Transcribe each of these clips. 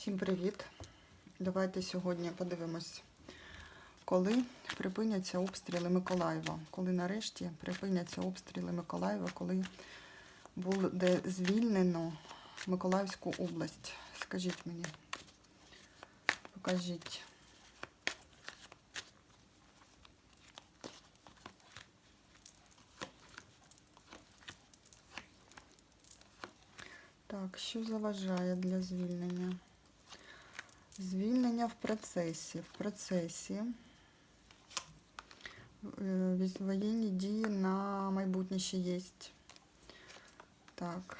Всім привіт! Давайте сьогодні подивимось, коли припиняться обстріли Миколаєва. Коли нарешті припиняться обстріли Миколаєва, коли буде звільнено Миколаївську область. Скажіть мені, покажіть. Так, що заважає для звільнення? Звільнення в процесі. В процесі е, воєнні дії на майбутнє ще є. Так.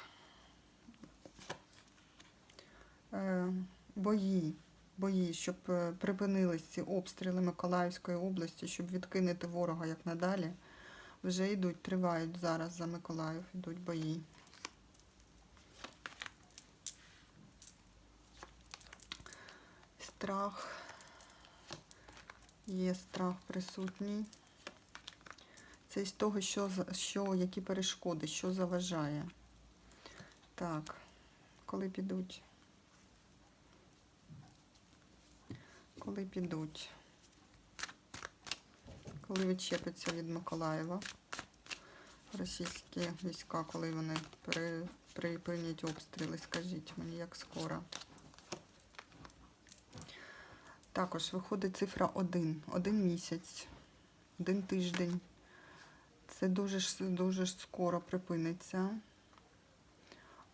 Е, Бої. Бої, щоб е, припинились ці обстріли Миколаївської області, щоб відкинути ворога як надалі. Вже йдуть, тривають зараз за Миколаїв, йдуть бої. Страх. Є страх присутній. Це із того, що, що, які перешкоди, що заважає. Так, коли підуть. Коли підуть. Коли відчепиться від Миколаєва. Російські війська, коли вони при, припинять обстріли, скажіть мені, як скоро. Також виходить цифра 1. Один місяць, один тиждень. Це дуже дуже скоро припиниться.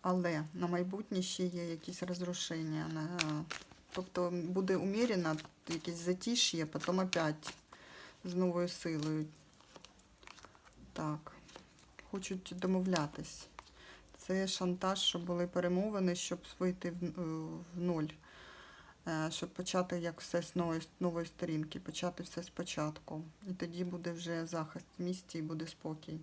Але на майбутнє ще є якісь розрушення. Тобто буде умірено, якесь затиш'я, потім опять з новою силою. Так, хочуть домовлятись. Це шантаж, щоб були перемовини, щоб вийти в, в ноль. Е, щоб почати як все з нової, нової сторінки, почати все спочатку. І тоді буде вже захист в місті і буде спокій.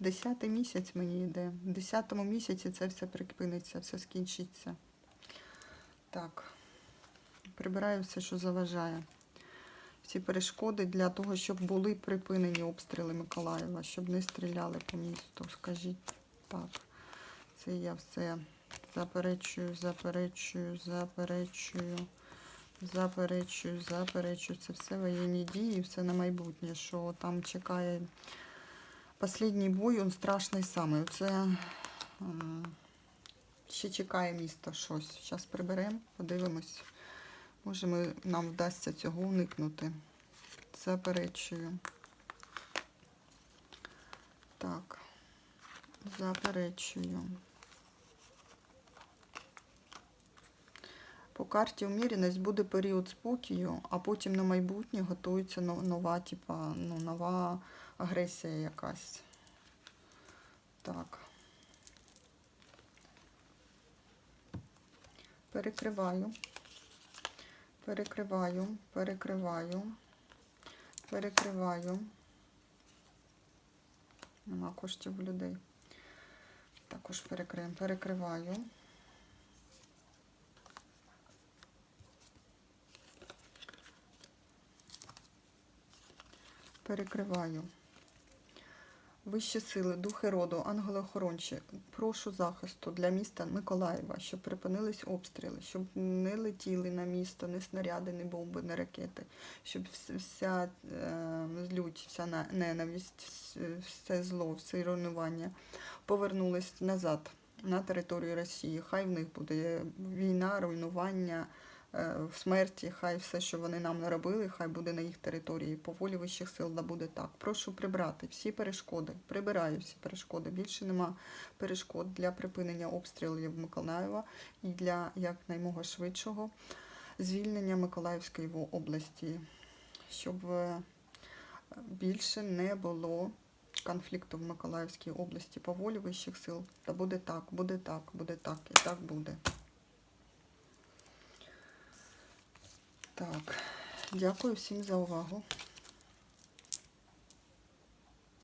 Десятий місяць мені йде. В десятому місяці це все припиниться, все скінчиться. Так, прибираю все, що заважає всі перешкоди для того, щоб були припинені обстріли Миколаєва, щоб не стріляли по місту. Скажіть так. Це я все заперечую, заперечую, заперечую, заперечую, заперечую. Це все воєнні дії, все на майбутнє, що там чекає останній бой, він страшний саме. Це ще чекає місто щось. Зараз приберемо, подивимось. Може, ми, нам вдасться цього уникнути. Заперечую. Так, заперечую. По карті уміреність буде період спокою, а потім на майбутнє готується нова, типа, ну, нова агресія якась. Так. Перекриваю. Перекриваю, перекриваю, перекриваю. Нема коштів людей. Також перекриємо. Перекриваю. Перекриваю. Вищі сили, духи роду, ангели-охорончі, прошу захисту для міста Миколаєва, щоб припинились обстріли, щоб не летіли на місто ні снаряди, ні бомби, ні ракети, щоб вся е, злють, вся на- ненависть, все зло, все руйнування повернулись назад на територію Росії. Хай в них буде війна, руйнування, в смерті, хай все, що вони нам наробили, хай буде на їх території. По волі вищих сил да буде так. Прошу прибрати всі перешкоди. Прибираю всі перешкоди. Більше нема перешкод для припинення обстрілів Миколаєва і для якнаймога швидшого звільнення Миколаївської області, щоб е, більше не було конфлікту в Миколаївській області по волі вищих сил. Та буде так, буде так, буде так і так буде. Так, дякую всім за увагу.